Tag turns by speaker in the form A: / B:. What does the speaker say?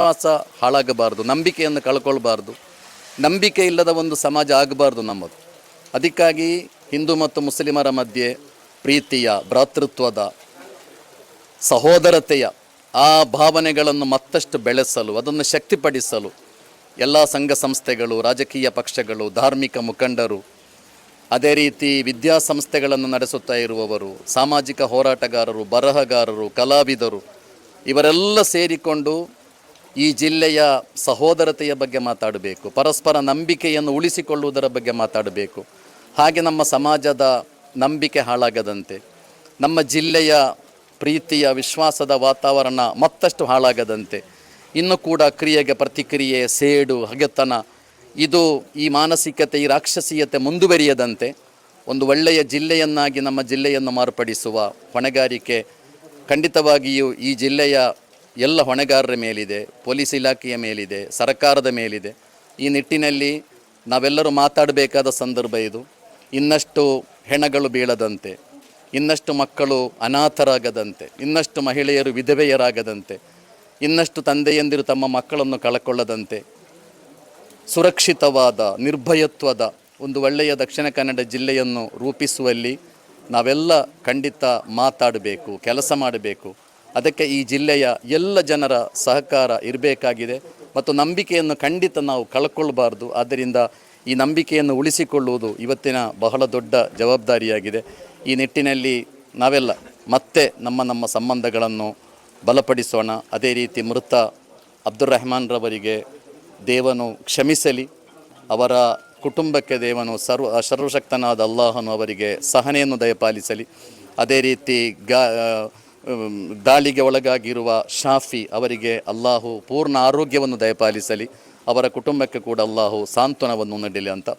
A: ವಿಶ್ವಾಸ ಹಾಳಾಗಬಾರ್ದು, ನಂಬಿಕೆಯನ್ನು ಕಳ್ಕೊಳ್ಬಾರ್ದು. ನಂಬಿಕೆ ಇಲ್ಲದ ಒಂದು ಸಮಾಜ ಆಗಬಾರ್ದು ನಮ್ಮದು. ಅದಕ್ಕಾಗಿ ಹಿಂದೂ ಮತ್ತು ಮುಸ್ಲಿಮರ ಮಧ್ಯೆ ಪ್ರೀತಿಯ, ಭ್ರಾತೃತ್ವದ, ಸಹೋದರತೆಯ ಆ ಭಾವನೆಗಳನ್ನು ಮತ್ತಷ್ಟು ಬೆಳೆಸಲು, ಅದನ್ನು ಶಕ್ತಿಪಡಿಸಲು ಎಲ್ಲ ಸಂಘ ಸಂಸ್ಥೆಗಳು, ರಾಜಕೀಯ ಪಕ್ಷಗಳು, ಧಾರ್ಮಿಕ ಮುಖಂಡರು, ಅದೇ ರೀತಿ ವಿದ್ಯಾಸಂಸ್ಥೆಗಳನ್ನು ನಡೆಸುತ್ತಾ ಇರುವವರು, ಸಾಮಾಜಿಕ ಹೋರಾಟಗಾರರು, ಬರಹಗಾರರು, ಕಲಾವಿದರು, ಇವರೆಲ್ಲ ಸೇರಿಕೊಂಡು ಈ ಜಿಲ್ಲೆಯ ಸಹೋದರತೆಯ ಬಗ್ಗೆ ಮಾತಾಡಬೇಕು, ಪರಸ್ಪರ ನಂಬಿಕೆಯನ್ನು ಉಳಿಸಿಕೊಳ್ಳುವುದರ ಬಗ್ಗೆ ಮಾತಾಡಬೇಕು. ಹಾಗೆ ನಮ್ಮ ಸಮಾಜದ ನಂಬಿಕೆ ಹಾಳಾಗದಂತೆ, ನಮ್ಮ ಜಿಲ್ಲೆಯ ಪ್ರೀತಿಯ, ವಿಶ್ವಾಸದ ವಾತಾವರಣ ಮತ್ತಷ್ಟು ಹಾಳಾಗದಂತೆ, ಇನ್ನು ಕೂಡ ಕ್ರಿಯೆಗೆ ಪ್ರತಿಕ್ರಿಯೆ, ಸೇಡು, ಹಗೆತನ, ಇದು ಈ ಮಾನಸಿಕತೆ, ಈ ರಾಕ್ಷಸೀಯತೆ ಮುಂದುವರಿಯದಂತೆ, ಒಂದು ಒಳ್ಳೆಯ ಜಿಲ್ಲೆಯನ್ನಾಗಿ ನಮ್ಮ ಜಿಲ್ಲೆಯನ್ನು ಮಾರ್ಪಡಿಸುವ ಹೊಣೆಗಾರಿಕೆ ಖಂಡಿತವಾಗಿಯೂ ಈ ಜಿಲ್ಲೆಯ ಎಲ್ಲ ಹೊಣೆಗಾರರ ಮೇಲಿದೆ, ಪೊಲೀಸ್ ಇಲಾಖೆಯ ಮೇಲಿದೆ, ಸರ್ಕಾರದ ಮೇಲಿದೆ. ಈ ನಿಟ್ಟಿನಲ್ಲಿ ನಾವೆಲ್ಲರೂ ಮಾತಾಡಬೇಕಾದ ಸಂದರ್ಭ ಇದು. ಇನ್ನಷ್ಟು ಹೆಣಗಳು ಬೀಳದಂತೆ, ಇನ್ನಷ್ಟು ಮಕ್ಕಳು ಅನಾಥರಾಗದಂತೆ, ಇನ್ನಷ್ಟು ಮಹಿಳೆಯರು ವಿಧವೆಯರಾಗದಂತೆ, ಇನ್ನಷ್ಟು ತಂದೆಯಂದಿರು ತಮ್ಮ ಮಕ್ಕಳನ್ನು ಕಳಕೊಳ್ಳದಂತೆ, ಸುರಕ್ಷಿತವಾದ, ನಿರ್ಭಯತ್ವದ ಒಂದು ಒಳ್ಳೆಯ ದಕ್ಷಿಣ ಕನ್ನಡ ಜಿಲ್ಲೆಯನ್ನು ರೂಪಿಸುವಲ್ಲಿ ನಾವೆಲ್ಲ ಖಂಡಿತ ಮಾತಾಡಬೇಕು, ಕೆಲಸ ಮಾಡಬೇಕು. ಅದಕ್ಕೆ ಈ ಜಿಲ್ಲೆಯ ಎಲ್ಲ ಜನರ ಸಹಕಾರ ಇರಬೇಕಾಗಿದೆ ಮತ್ತು ನಂಬಿಕೆಯನ್ನು ಖಂಡಿತ ನಾವು ಕಳ್ಕೊಳ್ಬಾರ್ದು. ಆದ್ದರಿಂದ ಈ ನಂಬಿಕೆಯನ್ನು ಉಳಿಸಿಕೊಳ್ಳುವುದು ಇವತ್ತಿನ ಬಹಳ ದೊಡ್ಡ ಜವಾಬ್ದಾರಿಯಾಗಿದೆ. ಈ ನಿಟ್ಟಿನಲ್ಲಿ ನಾವೆಲ್ಲ ಮತ್ತೆ ನಮ್ಮ ನಮ್ಮ ಸಂಬಂಧಗಳನ್ನು ಬಲಪಡಿಸೋಣ. ಅದೇ ರೀತಿ ಮೃತ ಅಬ್ದುಲ್ ರೆಹಮಾನ್ರವರಿಗೆ ದೇವನು ಕ್ಷಮಿಸಲಿ. ಅವರ ಕುಟುಂಬಕ್ಕೆ ದೇವನು ಸರ್ವ ಸರ್ವಶಕ್ತನಾದ ಅಲ್ಲಾಹನು ಅವರಿಗೆ ಸಹನೆಯನ್ನು ದಯಪಾಲಿಸಲಿ. ಅದೇ ರೀತಿ ಗಾ ದಾಳಿಗೆ ಒಳಗಾಗಿರುವ ಶಾಫಿ ಅವರಿಗೆ ಅಲ್ಲಾಹು ಪೂರ್ಣ ಆರೋಗ್ಯವನ್ನು ದಯಪಾಲಿಸಲಿ. ಅವರ ಕುಟುಂಬಕ್ಕೆ ಕೂಡ ಅಲ್ಲಾಹು ಸಾಂತ್ವನವನ್ನು ನೀಡಲಿ ಅಂತ.